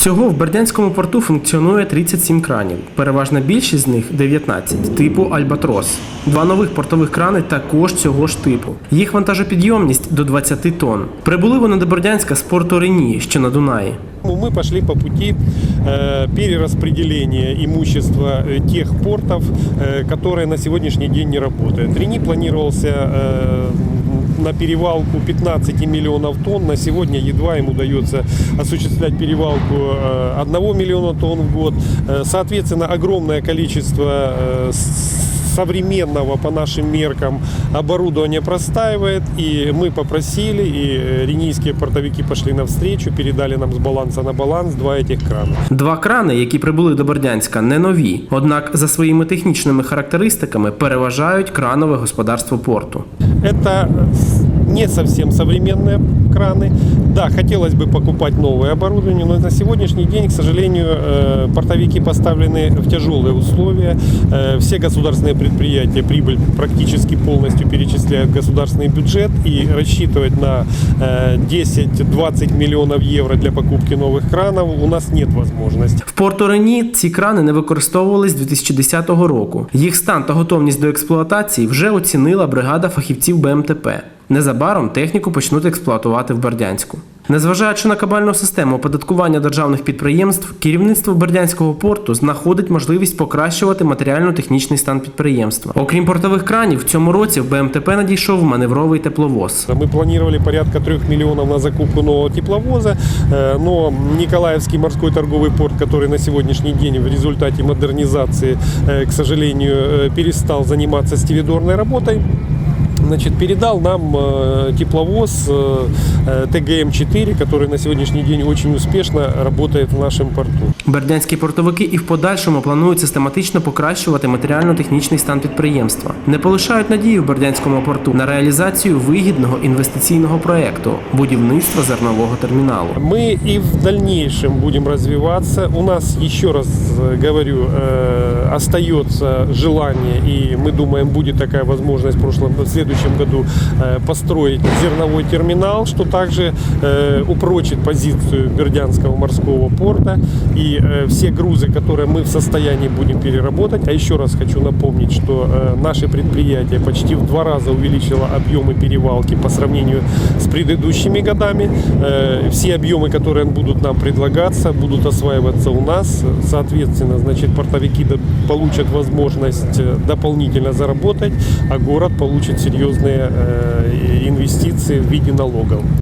Всього в Бердянському порту функціонує 37 кранів. Переважна більшість з них 19, типу Альбатрос. Два нових портових крани також цього ж типу. Їх вантажопідйомність до 20 тонн. Прибули вони до Бердянська з порту Рені, що на Дунаї. Мы пошли по пути э, перераспределения имущества э, тех портов, э, которые на сегодняшний день не работают. Рени планировался э, на перевалку 15 миллионов тонн. На сегодня едва им удается осуществлять перевалку э, 1 миллиона тонн в год. Э, Соответственно, огромное количество э, с- современного по нашим меркам оборудование простаивает. И мы попросили, и э, ренийские портовики пошли навстречу, передали нам с баланса на баланс два этих крана. Два крани, які прибули до Бердянська, не нові, однак за своїми технічними характеристиками переважають кранове господарство порту. Это с- не совсем современные краны. Да, хотелось бы покупать новое оборудование, но на сегодняшний день, к сожалению, э, портовики поставлены в тяжелые условия. Э, Все государственные предприятия прибыль практически полностью перечисляют в государственный бюджет и рассчитывать на э, 10-20 миллионов евро для покупки новых кранов у нас нет возможности. В порту Рені ці крани не використовувались з 2010 року. Їх стан та готовність до експлуатації вже оцінила бригада фахівців БМТП. Незабаром техніку почнуть експлуатувати в Бердянську. Незважаючи на кабальну систему оподаткування державних підприємств, керівництво Бердянського порту знаходить можливість покращувати матеріально-технічний стан підприємства. Окрім портових кранів, в цьому році в БМТП надійшов маневровий тепловоз. Мы планировали порядка 3 миллионов на закупку нового тепловоза, э, но Николаевский морской торговый порт, который на сегодняшний день в результате модернизации, э, к сожалению, э, перестал заниматься стивидорной работой, значит, передал нам э, тепловоз э, э, ТГМ-4, который на сегодняшний день очень успешно работает в нашем порту. Бердянські портовики і в подальшому планують систематично покращувати матеріально-технічний стан підприємства. Не полишають надію в Бердянському порту на реалізацію вигідного інвестиційного проекту будівництва зернового терміналу. Мы и в дальнейшем будем развиваться. У нас, еще раз э, говорю, э, остается желание, и мы думаем, будет такая возможность в, прошлом, в следующем году э, построить зерновой терминал, что также э, упрочит позицию Бердянского морского порта. И э, все грузы, которые мы в состоянии будем переработать, а еще раз хочу напомнить, что наше предприятие почти в два раза увеличило объемы перевалки по сравнению с предыдущими годами. Все объемы, которые будут нам предлагаться, будут осваиваться у нас. Соответственно, значит, портовики получат возможность дополнительно заработать, а город получит серьезные э, инвестиции в виде налогов.